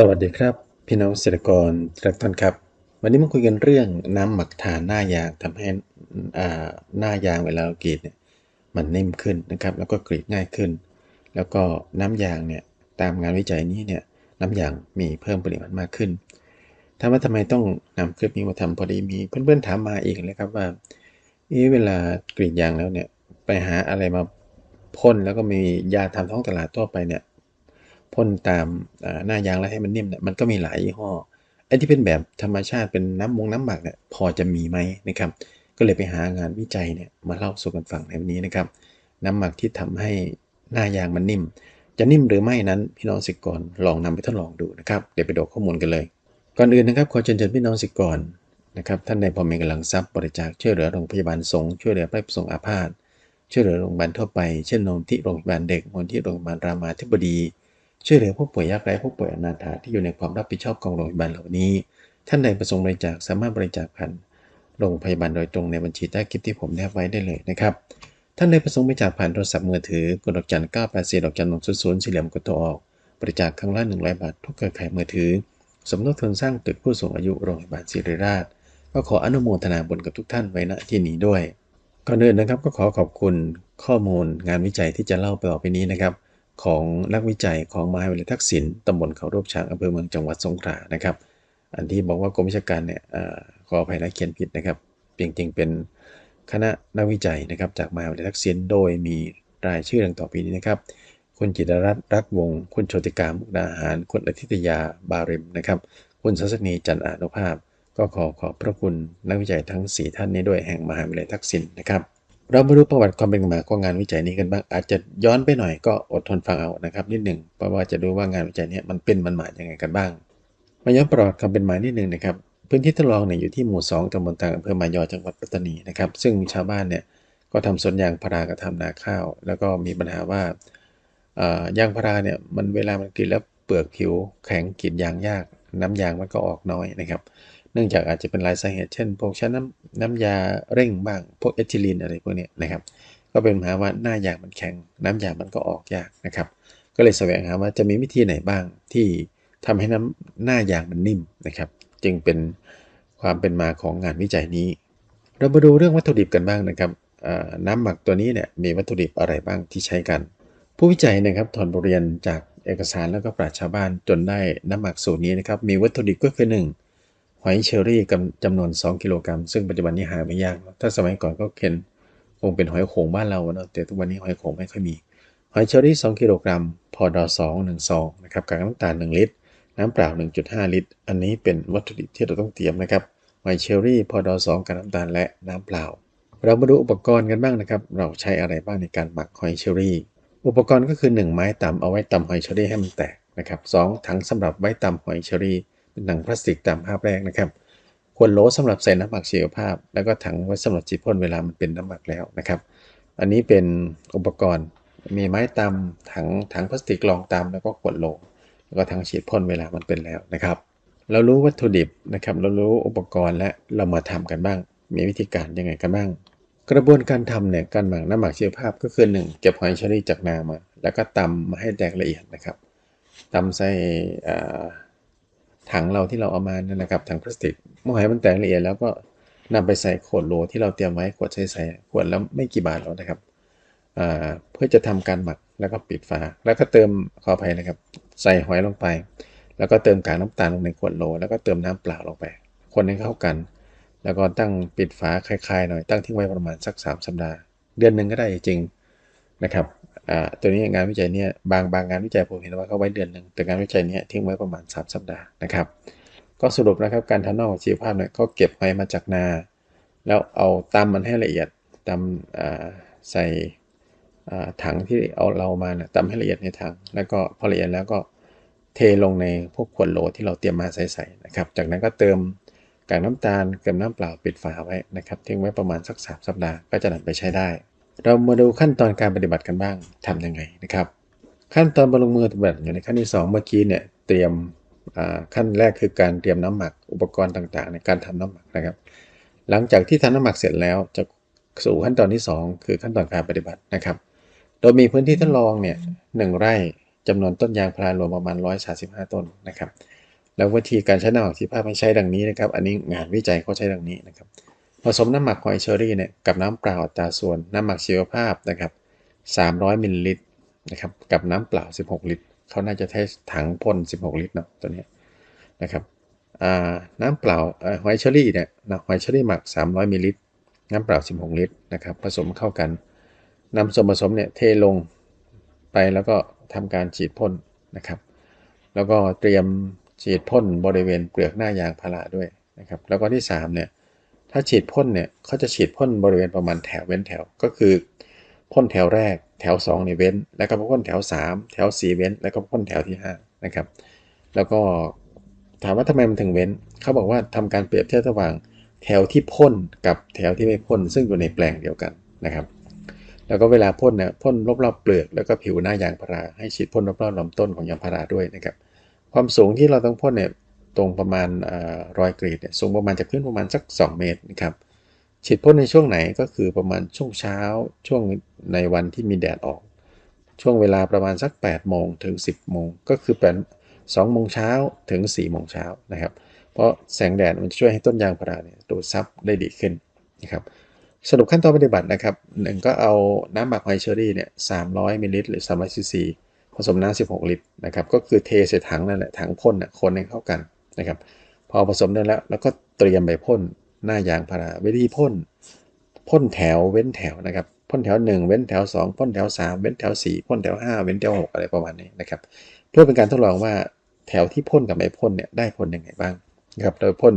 สวัสดีครับ พี่น้องเกษตรกรทุกท่านครับ วันนี้มาคุยกันเรื่องน้ำหมักฐานหน้ายางทำให้อ่าหน้ายางเวลาเรากรีดเนี่ยมันนิ่มขึ้นนะครับ แล้วก็กรีดง่ายขึ้น แล้วก็น้ำยางเนี่ยตามงานวิจัยนี้เนี่ยน้ำยางมีเพิ่มปริมาณมากขึ้นถามว่าทำไมต้องนำคลิปนี้มาทำพอดีมีเพื่อนๆถามมาอีกเลยครับว่าเอเวลากรีดยางแล้วเนี่ยไปหาอะไรมาพ่นแล้วก็มียาทำท้องตลาดทั่วไปเนี่ย พ่นตามหน้ายางแล้วให้มันนิ่มเนี่ยมันก็มีหลายยี่ห้อไอ้ที่เป็นแบบธรรมชาติเป็นน้ำมงน้ำหมักเนี่ยพอจะมีไหมนะครับ ก็เลยไปหางานวิจัยเนี่ยมาเล่าสู่กันฟังในวันนี้นะครับ น้ำหมักที่ทำให้หน้ายางมันนิ่ม จะนิ่มหรือไม่นั้นพี่น้องสิกรลองนำไปทดลองดูนะครับเดี๋ยวไปดูข้อมูลกันเลย ก่อนอื่นนะครับขอเชิญชวนพี่น้องสิกรนะครับท่านใดพอมีกำลังทรัพย์บริจาคช่วยเหลือโรงพยาบาลสงฆ์ช่วยเหลือพระประสงค์อาพาธช่วยเหลือโรงพยาบาลทั่วไป เช่นโรงที่โรงพยาบาลเด็กมูลที่โรงพยาบาลรามาธิบดี ช่วยเหลือผู้ป่วยยากไร้ผู้ป่วยอนาถาที่อยู่ในความรับผิดชอบของโรงพยาบาลเหล่านี้ ท่านใดประสงค์บริจาคสามารถบริจาคผ่านโรงพยาบาลโดยตรงในบัญชีใต้คลิปที่ผมแนบไว้ได้เลยนะครับ ท่านใดประสงค์บริจาคผ่านโทรศัพท์มือถือกดดอกจัน984ดอกจัน100สี่เหลี่ยมกดตัวออก บริจาคครั้งละ100บาททุกเครือข่ายมือถือ สมทบทุนสร้างตึกผู้สูงอายุโรงพยาบาลศิริราช ก็ขออนุโมทนาบุญกับทุกท่านไว้ณที่นี้ด้วยก่อนอื่นนะครับก็ขอขอบคุณข้อมูลงานวิจัยที่จะเล่าไปต่อไปนี้นะครับ ของนักวิจัยของมหาวิทยาลัยทักษิณตำบลเขารูปช้างอำเภอเมืองจังหวัดสงขลานะครับ อันที่บอกว่ากรมวิชาการเนี่ยอขออภัยนะเขียนผิดนะครับจริงๆเป็นคณะนักวิจัยนะครับจากมหาวิทยาลัยทักษิณโดยมีรายชื่อดังต่อไปนี้นะครับคุณจิตรรัตน์รักวงศ์คุณโชติกามุกดาหาร คุณอาทิตยาบาริมนะครับ คุณสัสนีจันอานุภาพ ก็ขอขอบพระคุณนักวิจัยทั้ง 4 ท่านนี้ด้วยแห่งมหาวิทยาลัยทักษิณนะครับ เรามาดูประวัติความเป็นมาของงานวิจัยนี้กันบ้าง อาจจะย้อนไปหน่อยก็อดทนฟังเอานะครับนิดหนึ่งเพราะว่าจะดูว่างานวิจัยนี้มันเป็นมันมาอย่างไงกันบ้าง มาย้อนประวัติความเป็นมานิดหนึ่งนะครับ พื้นที่ทดลองเนี่ยอยู่ที่หมู่ 2ตำบลต่างอำเภอมายอจังหวัดปัตตานีนะครับ ซึ่งชาวบ้านเนี่ยก็ทำสวนยางพารากับทำนาข้าว แล้วก็มีปัญหาว่ายางพาราเนี่ยมันเวลามันกรีดแล้วเปลือกผิวแข็งกรีดยางยาก น้ำยางมันก็ออกน้อยนะครับเนื่องจากอาจจะเป็นหลายสาเหตุ เช่น พวกใช้น้ำน้ำยาเร่งบ้าง พวกเอทิลีนอะไรพวกนี้นะครับ ก็เป็นปัญหาว่าหน้ายางมันแข็ง น้ำยางมันก็ออกยากนะครับ ก็เลยแสวงหาว่าจะมีวิธีไหนบ้างที่ทำให้น้ำหน้ายางมันนิ่มนะครับ จึงเป็นความเป็นมาของงานวิจัยนี้ เรามาดูเรื่องวัตถุดิบกันบ้างนะครับน้ำหมักตัวนี้เนี่ยมีวัตถุดิบอะไรบ้างที่ใช้กัน ผู้วิจัยนะครับถอนบทเรียนจากเอกสารแล้วก็ปราชญ์ชาวบ้านจนได้น้ำหมักสูตรนี้นะครับมีวัตถุดิบก็คือ 1 หอยเชอรี่กำจำนวน 2 กิโลกรัม ซึ่งปัจจุบันนี้หาไม่ยาก ถ้าสมัยก่อนก็เข็นคงเป็นหอยโขงบ้านเราเนอะแต่ทุกวันนี้หอยโขงไม่ค่อยมี หอยเชอรี่ 2 กิโลกรัม พอดอ2 1ซองนะครับกากน้ำตาล 1 ลิตร น้ำเปล่า 1.5 ลิตร อันนี้เป็นวัตถุดิบที่เราต้องเตรียมนะครับ หอยเชอรี่ พอดอ2กากน้ำตาลและน้ำเปล่า เรามาดูอุปกรณ์กันบ้างนะครับ เราใช้อะไรบ้างในการหมักหอยเชอรี่ อุปกรณ์ก็คือ 1 ไม้ตำเอาไว้ตำหอยเชอรี่ให้มันแตกนะครับสองถังสำหรับไว้ตำหอยเชอรี่ เป็นถังพลาสติกตามภาพแรกนะครับขวดโลสำหรับใส่น้ำหมักชีวภาพ แล้วก็ถังไว้สำหรับฉีดพ่นเวลามันเป็นน้ำหมักแล้วนะครับ อันนี้เป็นอุปกรณ์มีไม้ตำถังถังพลาสติกรองตำแล้วก็ขวดโลแล้วก็ถังฉีดพ่นเวลามันเป็นแล้วนะครับ เรารู้วัตถุดิบนะครับ เรารู้อุปกรณ์และเรามาทำกันบ้าง มีวิธีการยังไงกันบ้าง กระบวนการทำเนี่ยการหมักน้ำหมักชีวภาพก็คือ 1 เก็บหอยเชอรี่จากนามา แล้วก็ตำมาให้แตกละเอียดนะครับตำใส่ ถังเราที่เราเอามานั่นนะครับถังพลาสติกเมื่อไหอยมันแตกละเอียดแล้วก็นำไปใส่ขวดโหลที่เราเตรียมไว้ขวดใช้ใสๆขวดแล้วไม่กี่บาทแล้วนะครับเพื่อจะทำการหมักแล้วก็ปิดฝาแล้วก็เติมขออภัยนะครับ ใส่หอยลงไป แล้วก็เติมกากน้ำตาลลงในขวดโหลแล้วก็เติมน้ำเปล่าลงไป คนให้เข้ากัน แล้วก็ตั้งปิดฝาคลายๆหน่อยตั้งทิ้งไว้ประมาณสัก 3 สัปดาห์ เดือนหนึ่งก็ได้จริงนะครับ ตัวนี้งานวิจัยเนี่ยบางบางงานวิจัยผมเห็นว่าเขาไว้เดือนหนึ่งแต่งานวิจัยเนี้ทิ้งไว้ประมาณ 3 สัปดาห์นะครับ ก็สรุปนะครับการทำนอกชีวภาพเนี่ยก็เก็บหอยมาจากนา แล้วเอาตำมันให้ละเอียดตำใส่ถังที่เอาเรามาเนี่ยตำให้ละเอียดในถัง แล้วก็พอละเอียดแล้วก็เทลงในพวกขวดโหลที่เราเตรียมมาใส่ๆนะครับ จากนั้นก็เติมกากน้ำตาลเกลือน้ำเปล่าปิดฝาไว้นะครับทิ้งไว้ประมาณสักสามสัปดาห์ก็จะนำไปใช้ได้ เรามาดูขั้นตอนการปฏิบัติกันบ้างทำยังไงนะครับ ขั้นตอนบรรลงมือปฏิบัติอยู่ในขั้นที่ 2 เมื่อกี้เนี่ยเตรียมอ่าขั้นแรกคือการเตรียมน้ำหมักอุปกรณ์ต่างๆ ในการทำน้ำหมักนะครับ หลังจากที่ทำน้ำหมักเสร็จแล้วจะสู่ขั้นตอนที่ 2 คือขั้นตอนการปฏิบัตินะครับ โดยมีพื้นที่ทดลองเนี่ยหนึ่งไร่จำนวนต้นยางพารารวมประมาณ 135 ต้นนะครับ แล้ววิธีการใช้น้ำหมักชีวภาพให้ใช้ดังนี้นะครับ อันนี้งานวิจัยเขาใช้ดังนี้นะครับ ผสมน้ำหมักหอยเชอรี่เนี่ยกับน้ำเปล่าอัตราส่วนน้ำหมักชีวภาพนะครับ 300มิลลิลิตรนะครับกับน้ำเปล่า 16 ลิตรเขาน่าจะใช้ถังพ่น 16 ลิตรเนาะตัวนี้นะครับน้ำเปล่าหอยเชอรี่เนี่ยหอยเชอรี่หมัก 300มิลลิลิตรน้ำเปล่า 16 ลิตรนะครับผสมเข้ากันนำส่วนผสมเนี่ยเทลงไปแล้วก็ทำการฉีดพ่นนะครับ แล้วก็เตรียมฉีดพ่นบริเวณเปลือกหน้ายางพาราด้วยนะครับ แล้วก็ที่3เนี่ย ถ้าฉีดพ่นเนี่ยเขาจะฉีดพ่นบริเวณประมาณแถวเว้นแถวก็คือพ่นแถวแรกแถว2ในเว้น แล้วก็พ่นแถว 3 แถว 4 เว้น แล้วก็พ่นแถวที่5นะครับ แล้วก็ถามว่าทำไมมันถึงเว้น เขาบอกว่าทำการเปรียบเทียบระหว่างแถวที่พ่นกับแถวที่ไม่พ่นซึ่งอยู่ในแปลงเดียวกันนะครับ แล้วก็เวลาพ่นเนี่ยพ่นรอบๆเปลือกแล้วก็ผิวหน้ายางพาราให้ฉีดพ่นรอบๆลำต้นของยางพาราด้วยนะครับ ความสูงที่เราต้องพ่นเนี่ย ตรงประมาณรอยกรีดเนี่ยสูงประมาณจะขึ้นประมาณสัก 2 เมตรนะครับฉีดพ่นในช่วงไหนก็คือประมาณช่วงเช้าช่วงในวันที่มีแดดออก ช่วงเวลาประมาณสัก 8 โมงถึง 10 โมง ก็คือเป็น2โมงเช้าถึง 4 โมงเช้านะครับ เพราะแสงแดดมันช่วยให้ต้นยางพาราเนี่ยดูดซับได้ดีขึ้นนะครับสรุปขั้นตอนปฏิบัตินะครับหนึ่งก็เอาน้ำหมักหอยเชอรี่เนี่ย300มิลลิลิตรหรือ300ซีซีผสมน้ำ16ลิตรนะครับ ก็คือเทใส่ถังนั่นแหละถังพ่นเนี่ยคนให้เข้ากัน นะครับ พอผสมได้แล้วแล้วก็เตรียมไปพ่นหน้ายางพาราวิธีพ่นพ่นแถวเว้นแถวนะครับพ่นแถว 1 เว้นแถว 2 พ่นแถว 3 เว้นแถว 4 พ่นแถว 5 เว้นแถว 6 อะไรประมาณนี้นะครับ เพื่อเป็นการทดลองว่าแถวที่พ่นกับไม่พ่นเนี่ยได้ผลยังไงบ้างนะครับโดยพ่น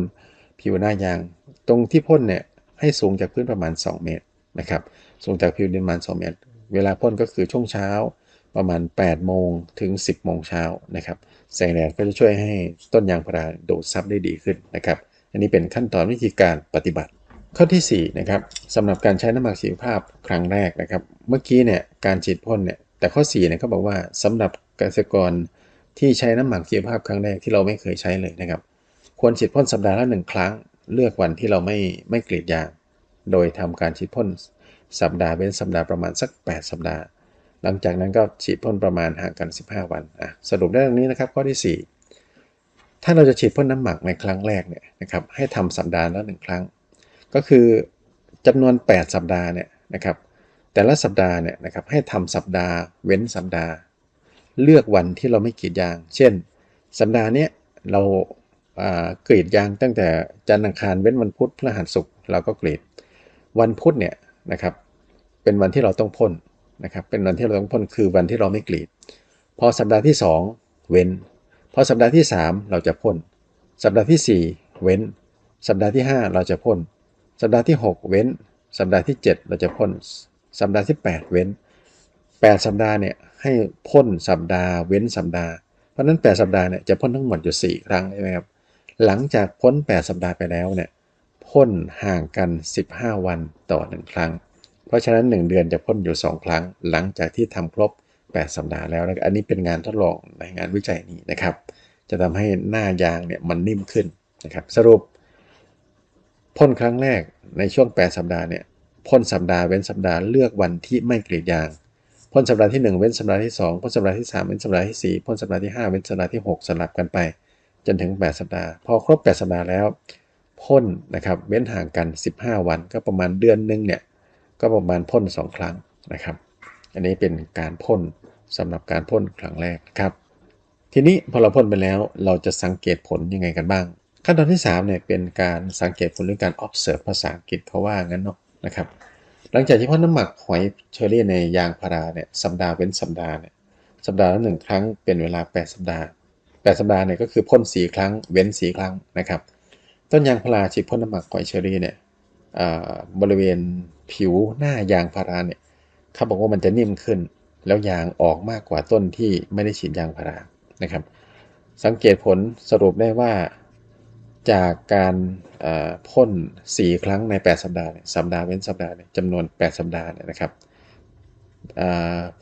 ผิวหน้ายาง ตรงที่พ่นเนี่ยให้สูงจากพื้นประมาณ 2 เมตรนะครับสูงจากผิวดินประมาณ 2 เมตร เวลาพ่นก็คือช่วงเช้าประมาณ 8 โมงถึง 10 โมงเช้านะครับ แสงแดดก็จะช่วยให้ต้นยางพาราดูดซับได้ดีขึ้นนะครับ อันนี้เป็นขั้นตอนวิธีการปฏิบัติ ข้อที่4นะครับสำหรับการใช้น้ำหมักชีภาพครั้งแรกนะครับ เมื่อกี้เนี่ยการฉีดพ่นเนี่ยแต่ข้อ4เนี่ยเขาบอกว่าสำหรับเกษตรกรที่ใช้น้ำหมักชีวภาพครั้งแรกที่เราไม่เคยใช้เลยนะครับ ควรฉีดพ่นสัปดาห์ละหนึ่งครั้ง เลือกวันที่เราไม่ไม่กรีดยาง โดยทำการฉีดพ่นสัปดาห์เป็นสัปดาห์ประมาณสัก 8 สัปดาห์ หลังจากนั้นก็ฉีดพ่นประมาณห่างกัน 15 วันอะสรุปได้ดังนี้นะครับข้อที่ 4 ถ้าเราจะฉีดพ่นน้ำหมักในครั้งแรกเนี่ยนะครับให้ทำสัปดาห์ละหนึ่งครั้ง ก็คือจำนวน 8 สัปดาห์เนี่ยนะครับแต่ละสัปดาห์เนี่ยนะครับให้ทำสัปดาห์เว้นสัปดาห์ เลือกวันที่เราไม่กรีดยาง เช่น สัปดาห์นี้เรากรีดยางตั้งแต่จันทร์อังคารเว้นวันพุธพฤหัสศุกร์เราก็กรีด วันพุธเนี่ยนะครับเป็นวันที่เราต้องพ่น นะครับเป็นวันที่เราต้องพ่นคือวันที่เราไม่กรีด พอสัปดาห์ที่ 2 เว้น พอสัปดาห์ที่ 3 เราจะพ่น สัปดาห์ที่ 4 เว้น สัปดาห์ที่ 5 เราจะพ่น สัปดาห์ที่ 6 เว้น สัปดาห์ที่ 7 เราจะพ่น สัปดาห์ที่ 8 เว้น 8 สัปดาห์เนี่ยให้พ่นสัปดาห์เว้นสัปดาห์ เพราะนั้น 8 สัปดาห์เนี่ยจะพ่นทั้งหมดอยู่ 4 ครั้งใช่ไหมครับ หลังจากพ้น 8 สัปดาห์ไปแล้วเนี่ยพ่นห่างกัน 15 วันต่อ 1 ครั้ง เพราะฉะนั้น 1 เดือนจะพ่นอยู่ 2 ครั้ง หลังจากที่ทำครบ 8 สัปดาห์แล้วนะอันนี้เป็นงานทดลองในงานวิจัยนี้นะครับ จะทำให้หน้ายางเนี่ยมันนิ่มขึ้นนะครับ สรุปพ่นครั้งแรกในช่วง 8 สัปดาห์เนี่ยพ่นสัปดาห์เว้นสัปดาห์เลือกวันที่ไม่กรีดยางพ่นสัปดาห์ที่ 1 เว้นสัปดาห์ที่2พ่นสัปดาห์ที่ 3 เว้นสัปดาห์ที่ 4พ่นสัปดาห์ที่ 5 เว้นสัปดาห์ที่ 6 สลับกันไป จนถึง 8 สัปดาห์ พอครบ 8 สัปดาห์แล้วพ่นนะครับเว้นห่างกัน 15 วันก็ประมาณเดือนนึงเนี่ย ก็ประมาณพ่น 2 ครั้งนะครับ อันนี้เป็นการพ่นสำหรับการพ่นครั้งแรกครับ ทีนี้พอเราพ่นไปแล้วเราจะสังเกตผลยังไงกันบ้าง ขั้นตอนที่3เนี่ยเป็นการสังเกตผลเรื่อการ observe ภาษาอังกฤษเขาว่างั้นเนาะนะครับ หลังจากที่พ่นน้ำหมักหอยเชอรี่ในยางพาราเนี่ยสัปดาห์เว้นสัปดาห์เนี่ยสัปดาห์ละหนึ่งครั้งเป็นเวลา 8 สัปดาห์ 8 สัปดาห์เนี่ยก็คือพ่นสีครั้งเว้นสีครั้งนะครับ ต้นยางพาราฉีดพ่นน้ำหมักหอยเชอรี่เนี่ย บริเวณผิวหน้ายางพาราเนี่ยเขาบอกว่ามันจะนิ่มขึ้น แล้วยางออกมากกว่าต้นที่ไม่ได้ฉีดยางพารานะครับ สังเกตผลสรุปได้ว่าจากการพ่น 4 ครั้งใน 8 สัปดาห์สัปดาห์เว้นสัปดาห์จำนวน 8 สัปดาห์เนี่ยนะครับ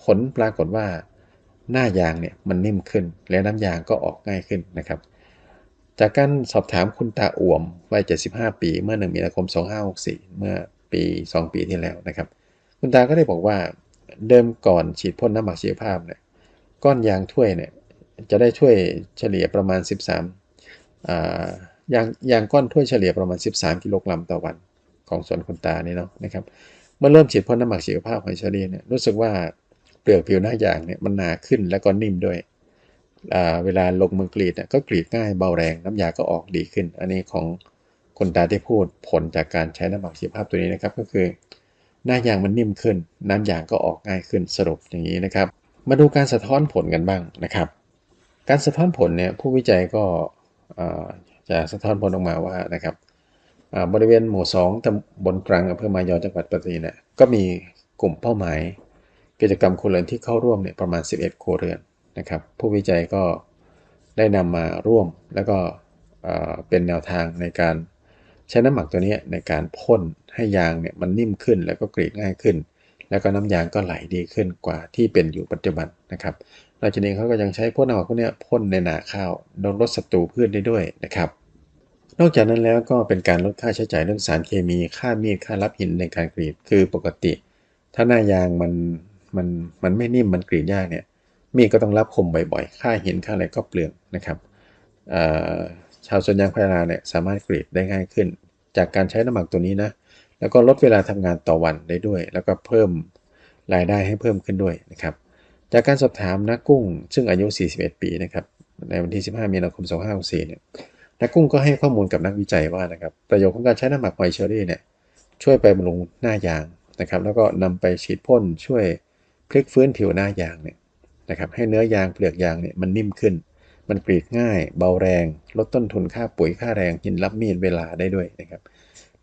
ผลปรากฏว่าหน้ายางเนี่ยมันนิ่มขึ้น และน้ำยางก็ออกง่ายขึ้นนะครับ จากการสอบถามคุณตาอ่วมวัย 75 ปี เมื่อ 1 มีนาคม 2564 เมื่อปี 2 ปีที่แล้วนะครับ คุณตาก็ได้บอกว่าเดิมก่อนฉีดพ่นน้ำหมักชีวภาพเนี่ยก้อนยางถ้วยเนี่ยจะได้ช่วยเฉลี่ยประมาณ 13อ่ายางยางก้อนถ้วยเฉลี่ยประมาณ 13 กิโลกรัมต่อวันของสวนคุณตานี่เนาะนะครับเมื่อเริ่มฉีดพ่นน้ำหมักชีวภาพของเชอรี่เนี่ยรู้สึกว่าเปลือกผิวหน้ายางเนี่ยมันหนาขึ้นแล้วก็นิ่มด้วย เวลาลงมือกรีดก็กรีดง่ายเบาแรงน้ำยาก็ออกดีขึ้น อันนี้ของคนตาที่พูดผลจากการใช้น้ำหมักชีวภาพตัวนี้นะครับ ก็คือ หน้ายางมันนิ่มขึ้น น้ำยางก็ออกง่ายขึ้นสรุปอย่างนี้นะครับ มาดูการสะท้อนผลกันบ้างนะครับ การสะท้อนผลเนี่ยผู้วิจัยก็จะสะท้อนผลออกมาว่านะครับบริเวณหมู่ 2ตำบลกลางอำเภอมายอจังหวัดปัตตานีเนี่ยก็มีกลุ่มเป้าหมาย กิจกรรมครัวเรือนที่เข้าร่วมเนี่ยประมาณ 11ครัวเรือน นะครับ ผู้วิจัยก็ได้นำมาร่วมแล้วก็เป็นแนวทางในการใช้น้ำหมักตัวนี้ในการพ่นให้ยางเนี่ยมันนิ่มขึ้นแล้วก็กรีดง่ายขึ้น แล้วก็น้ำยางก็ไหลดีขึ้นกว่าที่เป็นอยู่ปัจจุบันนะครับนอกจากนี้เขาก็ยังใช้พ่นน้ำหมักพวกนี้พ่นในนาข้าวลดศัตรูพืชได้ด้วยนะครับนอกจากนั้นแล้วก็เป็นการลดค่าใช้จ่ายเรื่องสารเคมี ค่ามีด ค่ารับหินในการกรีด คือปกติ ถ้าหน้ายางมันมันมันไม่นิ่มมันกรีดยากเนี่ย มีก็ต้องรับคมบ่อยๆ ค่าหินค่าอะไรก็เปลืองนะครับชาวสวนยางพาราเนี่ยสามารถกรีดได้ง่ายขึ้น จากการใช้น้ำหมักตัวนี้นะ แล้วก็ลดเวลาทำงานต่อวันได้ด้วย แล้วก็เพิ่มรายได้ให้เพิ่มขึ้นด้วยนะครับ จากการสอบถามนักกุ้ง ซึ่งอายุ 41 ปีนะครับ ในวันที่ 15 มีนาคม 2564เนี่ย นักกุ้งก็ให้ข้อมูลกับนักวิจัยว่านะครับ ประโยชน์ของการใช้น้ำหมักหอยเชอรี่เนี่ย ช่วยไปบำรุงหน้ายางนะครับ แล้วก็นำไปฉีดพ่นช่วยพลิกฟื้นผิวหน้ายางเนี่ย นะครับให้เนื้อยางเปลือกยางเนี่ยมันนิ่มขึ้น มันกรีดง่าย เบาแรง ลดต้นทุนค่าปุ๋ยค่าแรงหินรับมีดเวลาได้ด้วยนะครับ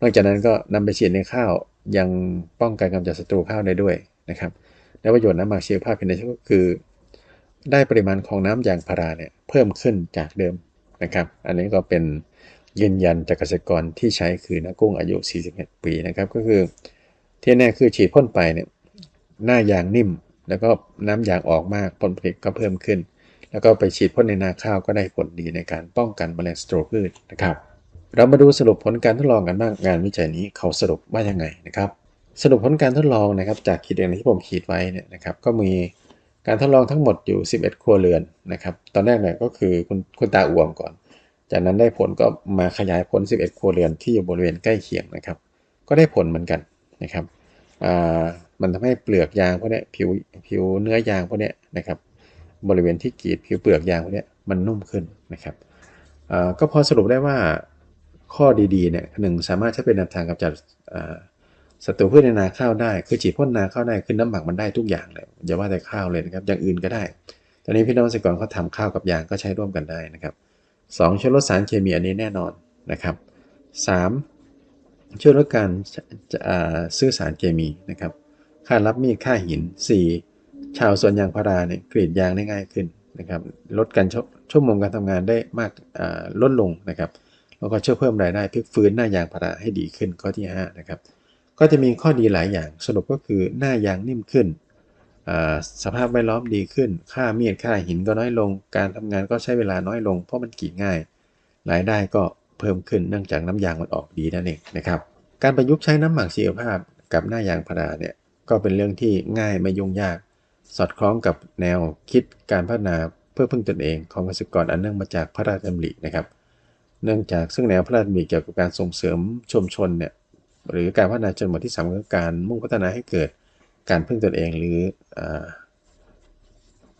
นอกจากนั้นก็นำไปฉีดในข้าวยังป้องกันกำจัดศัตรูข้าวได้ด้วยนะครับและประโยชน์น้ำหมักชีวภาพเพียงใดก็คือ ได้ปริมาณของน้ำยางพาราเนี่ยเพิ่มขึ้นจากเดิมนะครับ อันนี้ก็เป็นยืนยันจากเกษตรกรที่ใช้คือนักกุ้งอายุ 41 ปีนะครับ ก็คือที่แน่คือฉีดพ่นไปเนี่ยหน้ายางนิ่ม แล้วก็น้ำยางออกมากผลผลิตก็เพิ่มขึ้น แล้วก็ไปฉีดพ่นในนาข้าวก็ได้ผลดีในการป้องกันแมลงสโตรพืชนะครับ เรามาดูสรุปผลการทดลองกันบ้างงานวิจัยนี้เขาสรุปว่ายังไงนะครับสรุปผลการทดลองนะครับจากขีดแดงที่ผมขีดไว้เนี่ยนะครับก็มีการทดลองทั้งหมดอยู่ 11 ครัวเรือนนะครับตอนแรกเนี่ยก็คือคุณคุณตาอ่วมก่อน จากนั้นได้ผลก็มาขยายผล 11 ครัวเรือนที่อยู่บริเวณใกล้เคียงนะครับ ก็ได้ผลเหมือนกันนะครับ มันทำให้เปลือกยางพวกนี้ผิวผิวเนื้อยางพวกนี้นะครับ บริเวณที่กรีดผิวเปลือกยางพวกนี้มันนุ่มขึ้นนะครับก็พอสรุปได้ว่าข้อดีๆเนี่ยหนึ่งสามารถใช้เป็นแนวทางกำจัดศัตรูพืชในนาข้าวได้ คือฉีดพ่นนาข้าวได้คือน้ำหมักมันได้ทุกอย่างเลยอย่าว่าแต่ข้าวเลยนะครับอย่างอื่นก็ได้ ตอนนี้พี่น้องเกษตรกรเขาทำข้าวกับยางก็ใช้ร่วมกันได้นะครับสองช่วยลดสารเคมีอันนี้แน่นอนนะครับสามช่วยลดการซื้อสารเคมีนะครับ ค่ารับมีดค่าหิน 4. ชาวสวนยางพาราเนี่ยกรีดยางได้ง่ายขึ้นนะครับลดการชั่วโมงการทำงานได้มากลดลงนะครับแล้วก็ช่วยเพิ่มรายได้พลิกฟื้นหน้ายางพาราให้ดีขึ้นข้อที่5นะครับก็จะมีข้อดีหลายอย่างสรุปก็คือหน้ายางนิ่มขึ้น สภาพแวดล้อมดีขึ้น ค่ามีดค่าหินก็น้อยลง การทำงานก็ใช้เวลาน้อยลง เพราะมันกรีดง่ายรายได้ก็เพิ่มขึ้นเนื่องจากน้ำยางมันออกดีนั่นเองนะครับการประยุกต์ใช้น้ำหมักชีวภาพกับหน้ายางพาราเนี่ย ก็เป็นเรื่องที่ง่ายไม่ยุ่งยาก สอดคล้องกับแนวคิดการพัฒนาเพื่อพึ่งตนเองของเกษตรกรอันเนื่องมาจากพระราชดำรินะครับ เนื่องจากซึ่งแนวพระราชดำริเกี่ยวกับการส่งเสริมชุมชนเนี่ยหรือการพัฒนาจนหมดที่สามคือการมุ่งพัฒนาให้เกิดการพึ่งตนเองหรือ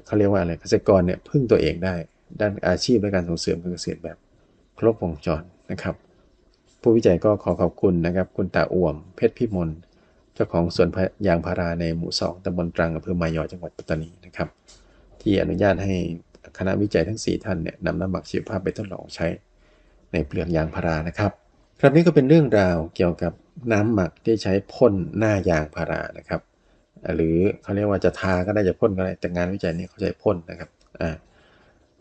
เขาเรียกว่าอะไรเกษตรกรเนี่ยพึ่งตัวเองได้ ด้านอาชีพและการส่งเสริมการเกษตรแบบ ครบวงจรนะครับ ผู้วิจัยก็ขอขอบคุณนะครับ คุณตาอ่วมเพชรพิมล เจ้าของสวนยางพาราในหมู่สองตำบลตรังอำเภอมายอจังหวัดปัตตานีนะครับ ที่อนุญาตให้คณะวิจัยทั้ง 4 ท่านเนี่ยนำน้ำหมักชีวภาพไปทดลองใช้ ในเปลือกยางพารานะครับ ครับนี้ก็เป็นเรื่องราวเกี่ยวกับน้ำหมักที่ใช้พ่นหน้ายางพารานะครับ หรือเขาเรียกว่าจะทาก็ได้จะพ่นก็ได้แต่งานวิจัยนี้เขาใช้พ่นนะครับอ่า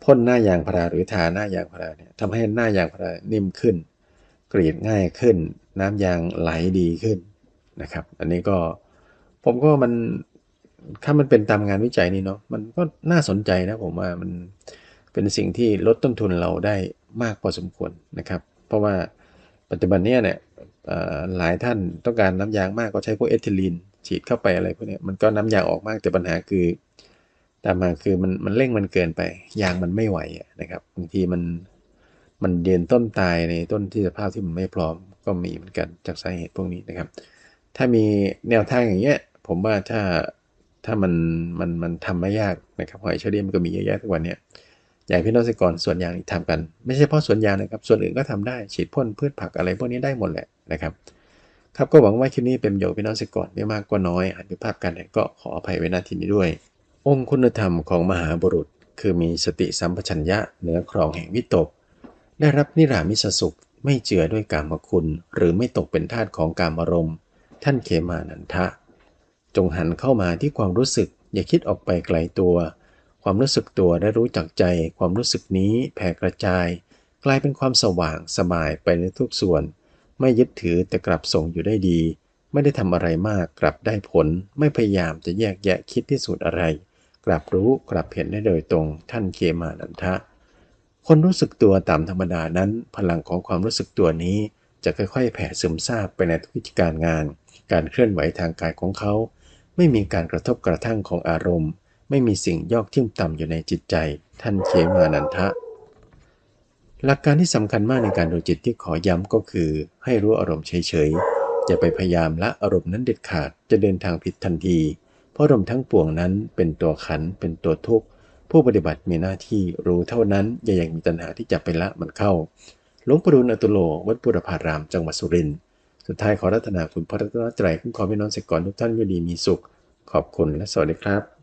พ่นหน้ายางพาราหรือทาหน้ายางพาราเนี่ยทำให้หน้ายางพารานิ่มขึ้น กรีดง่ายขึ้น น้ำยางไหลดีขึ้น นะครับ อันนี้ก็ผมก็มันถ้ามันเป็นตามงานวิจัยนี้เนาะมันก็น่าสนใจนะผมว่ามันเป็นสิ่งที่ลดต้นทุนเราได้มากพอสมควรนะครับ เพราะว่าปัจจุบันนี้เนี่ยหลายท่านต้องการน้ำยางมากก็ใช้พวกเอทิลีนฉีดเข้าไปอะไรพวกนี้มันก็น้ำยางออกมากแต่ปัญหาคือ ตามมาคือมันมันเร่งมันเกินไป ยางมันไม่ไหวนะครับบางทีมันมันเดียนต้นตายในต้นที่สภาพที่มันไม่พร้อมก็มีเหมือนกันจากสาเหตุพวกนี้นะครับ ถ้ามีแนวทางอย่างเงี้ย ผมว่าถ้าถ้ามันมันมันทำไม่ยากนะครับหอยเชอรี่มันก็มีเยอะแยะทุกวันเนี้ยอยากให้พี่น้องเกษตรกรส่วนยางนี่ทำกัน ไม่ใช่เฉพาะส่วนยางนะครับ ส่วนอื่นก็ทำได้ฉีดพ่นพืชผักอะไรพวกนี้ได้หมดแหละนะครับ ครับก็หวังว่าคลิปนี้เป็นประโยชน์พี่น้องเกษตรกรไม่มากก็น้อยหากผิดพลาดกันก็ขออภัยไว้ณที่นี้ด้วย องค์คุณธรรมของมหาบุรุษ คือมีสติสัมปชัญญะเหนือครองแห่งวิตก ได้รับนิรามิสสุข ไม่เจือด้วยกามคุณ หรือไม่ตกเป็นทาสของกามารมณ์ ท่านเขมานันทะ จงหันเข้ามาที่ความรู้สึก อย่าคิดออกไปไกลตัว ความรู้สึกตัวได้รู้จักใจ ความรู้สึกนี้แผ่กระจาย กลายเป็นความสว่างสบายไปในทุกส่วน ไม่ยึดถือแต่กลับส่งอยู่ได้ดี ไม่ได้ทำอะไรมากกลับได้ผล ไม่พยายามจะแยกแยะคิดที่สุดอะไร กลับรู้กลับเห็นได้โดยตรง ท่านเคมานันทะ คนรู้สึกตัวตามธรรมดานั้น พลังของความรู้สึกตัวนี้จะค่อยๆ แผ่ซึมซาบไปในทุกกิจการงาน การเคลื่อนไหวทางกายของเขา ไม่มีการกระทบกระทั่งของอารมณ์ ไม่มีสิ่งยอกทิ่มต่ำอยู่ในจิตใจ ท่านเคมานันทะ หลักการที่สำคัญมากในการดูจิตที่ขอย้ำก็คือ ให้รู้อารมณ์เฉยๆจะไปพยายามละอารมณ์นั้นเด็ดขาดจะเดินทางผิดทันที เพราะอารมณ์ทั้งปวงนั้นเป็นตัวขันเป็นตัวทุกข์ผู้ปฏิบัติมีหน้าที่รู้เท่านั้นอย่ายังมีตัณหาที่จะไปละมันเข้าหลวงปู่ดูลอตุโลวัดปุรพารามจังหวัดสุรินทร์ สุดท้ายขอรัตนาคุณพระรัตนตรัยคุ้มครองพี่น้องเกษตรกรทุกท่านอยู่ดีมีสุข ขอบคุณและสวัสดีครับ